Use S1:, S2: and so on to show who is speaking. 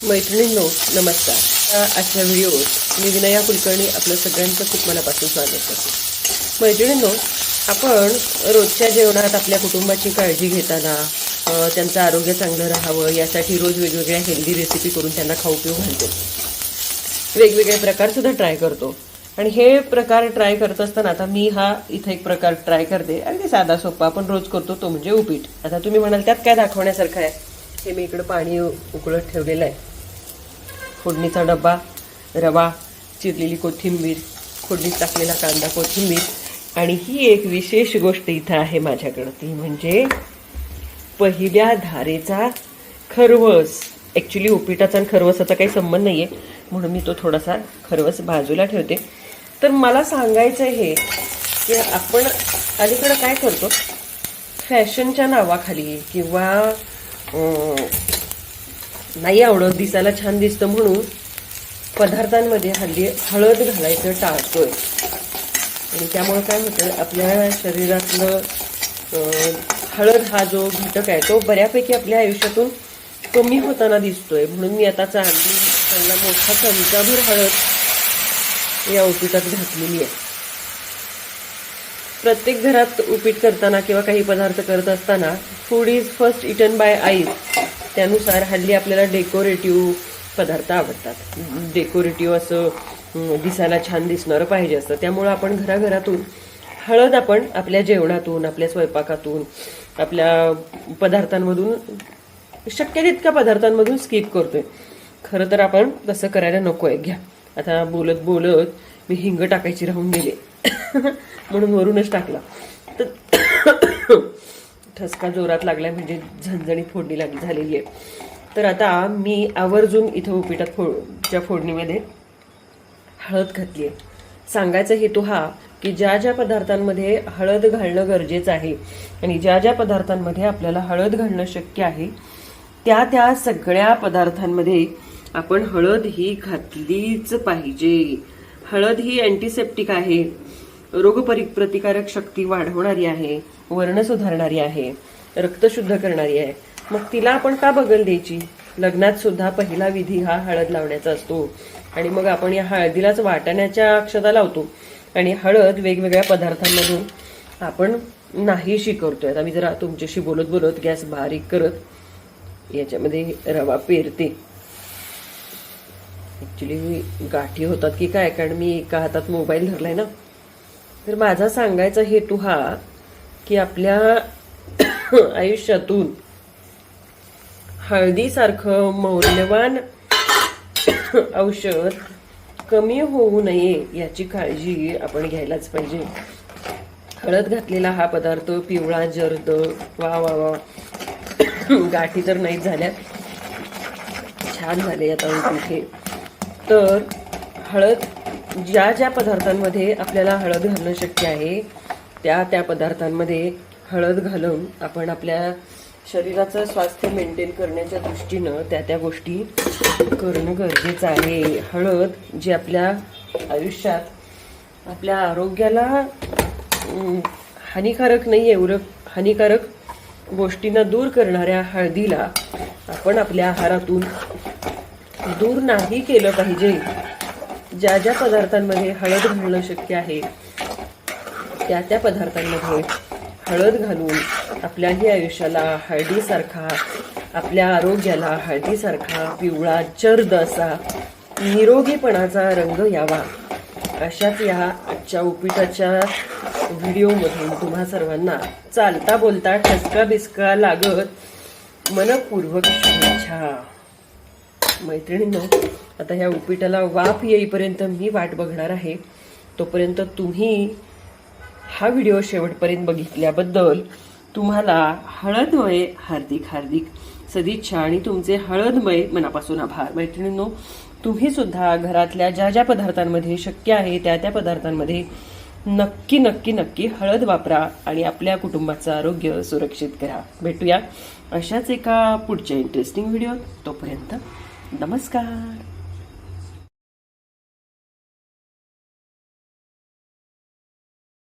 S1: मैत्रिणींनो नमस्कार. आजच्या व्हिडिओत मी विनया कुलकर्णी आपलं सगळ्यांचं खूप मनापासून स्वागत करते. मैत्रिणींनो आपण रोजच्या जेवणात आपल्या कुटुंबाची काळजी घेताना त्यांचं आरोग्य चांगलं राहावं यासाठी रोज वेगवेगळ्या हेल्दी रेसिपी करून त्यांना खाऊ पिऊ घालतो. वेगवेगळे प्रकारसुद्धा ट्राय करतो. आणि हे प्रकार ट्राय करत असताना आता मी हा इथे एक प्रकार ट्राय करते. अगदी साधा सोपा आपण रोज करतो तो म्हणजे उपीट. आता तुम्ही म्हणाल त्यात काय दाखवण्यासारखं आहे? हे मी इकडं पाणी उकळत ठेवलेलं आहे. फोडणीचा डब्बा रवा चिरलेली कोथिंबीर फोडणीत टाकलेला कांदा कोथिंबीर. आणि ही एक विशेष गोष्ट इथं आहे माझ्याकडं ती म्हणजे पहिल्या धारेचा खरवस. ॲक्च्युली उपिटाचा आणि खरवसाचा काही संबंध नाही आहे म्हणून मी तो थोडासा खरवस बाजूला ठेवते. तर मला सांगायचं हे की आपण अलीकडं काय करतो? फॅशनच्या नावाखाली किंवा नाही आवडत दिसायला छान दिसतं म्हणून पदार्थांमध्ये हल्ली हळद घालायचं टाळतोय. आणि त्यामुळे काय होतं आपल्या शरीरातलं हळद हा जो घटक आहे तो बऱ्यापैकी आपल्या आयुष्यातून कमी होताना दिसतोय. म्हणून मी आता चांगली चांगला मोठा चमचाभर हळद या उपीटात घातलेली आहे. प्रत्येक घरात उपीट करताना किंवा काही पदार्थ करत असताना food is first eaten by eyes त्यानुसार हल्ली आपल्याला डेकोरेटिव्ह पदार्थ आवडतात. डेकोरेटिव्ह असं दिसायला छान दिसणारं पाहिजे असतं. त्यामुळं आपण घराघरातून हळद आपण आपल्या जेवणातून आपल्या स्वयंपाकातून आपल्या पदार्थांमधून शक्य तितक्या पदार्थांमधून स्किप करतोय. खरं तर आपण तसं करायला नको आहे घ्या. आता बोलत बोलत मी हिंग टाकायची राहून गेले. म्हणून वरूनच टाकला. तर ठसका जोरात लागलाय म्हणजे झणझणीत फोडणी लागली झालेली आहे. तर आता मी आवर्जून इथं उपिटात फोडच्या फोडणीमध्ये हळद घातली आहे. सांगायचा हेतू हा की ज्या ज्या पदार्थांमध्ये हळद घालणं गरजेचं आहे आणि ज्या ज्या पदार्थांमध्ये आपल्याला हळद घालणं शक्य आहे त्या त्या सगळ्या पदार्थांमध्ये आपण हळद ही घातलीच पाहिजे. हळद ही अँटीसेप्टिक आहे. रोगपरि प्रतिकारक शक्ती वाढवणारी आहे वर्ण सुधारणारी आहे रक्त शुद्ध करणारी आहे. मग तिला आपण का बगल द्यायची? लग्नात सुद्धा पहिला विधी हा हळद लावण्याचा असतो. आणि मग आपण या हळदीलाच वाटण्याच्या अक्षता लावतो. आणि हळद वेगवेगळ्या पदार्थांमधून आपण नाहीशी करतोय. आता मी जरा तुमच्याशी बोलत बोलत गॅस बारीक करत याच्यामध्ये रवा पेरते. ॲक्च्युली गाठी होतात की काय? कारण मी एका हातात मोबाईल धरलाय ना. तर माझा सांगायचा हेतू हा की आपल्या आयुष्यातून हळदीसारखं मौल्यवान औषध कमी होऊ नये याची काळजी आपण घ्यायलाच पाहिजे. हळद घातलेला हा पदार्थ पिवळा जर्द वा वा वा. गाठी तर नाहीच झाल्या छान झाले आता इथे. तर हळद ज्या ज्या पदार्थांमध्ये आपल्याला हळद घालणं शक्य आहे त्या त्या पदार्थांमध्ये हळद घालून आपण आपल्या शरीराचं स्वास्थ्य मेंटेन करण्याच्या दृष्टीनं त्या त्या गोष्टी करणं गरजेचं आहे. हळद जी आपल्या आयुष्यात आपल्या आरोग्याला हानिकारक नाही एवढं हानिकारक गोष्टींना दूर करणाऱ्या हळदीला आपण आपल्या आहारातून दूर नाही केलं पाहिजे. ज्या ज्या पदार्थांमध्ये हळद घालणं शक्य आहे त्या त्या पदार्थांमध्ये हळद घालून आपल्याही आयुष्याला हळदीसारखा आपल्या आरोग्याला हळदीसारखा पिवळा चर्द असा निरोगीपणाचा रंग यावा अशाच या आजच्या उपिटाच्या व्हिडिओमधून तुम्हा सर्वांना चालता बोलता ठसका बिस्का लागत मनपूर्वक शुभेच्छा. मैत्रिणींनो आता ह्या उपीटाला वाफ येईपर्यंत मी वाट बघणार आहे. तोपर्यंत तुम्ही हा व्हिडिओ शेवटपर्यंत बघितल्याबद्दल तुम्हाला हळदमय हार्दिक हार्दिक सदिच्छा आणि तुमचे हळदमय मनापासून आभार. मैत्रिणींनो तुम्ही सुद्धा घरातल्या ज्या ज्या पदार्थांमध्ये शक्य आहे त्या त्या पदार्थांमध्ये नक्की नक्की नक्की हळद वापरा आणि आपल्या कुटुंबाचं आरोग्य सुरक्षित करा. भेटूया अशाच एका पुढच्या इंटरेस्टिंग व्हिडिओ तोपर्यंत. नमस्कार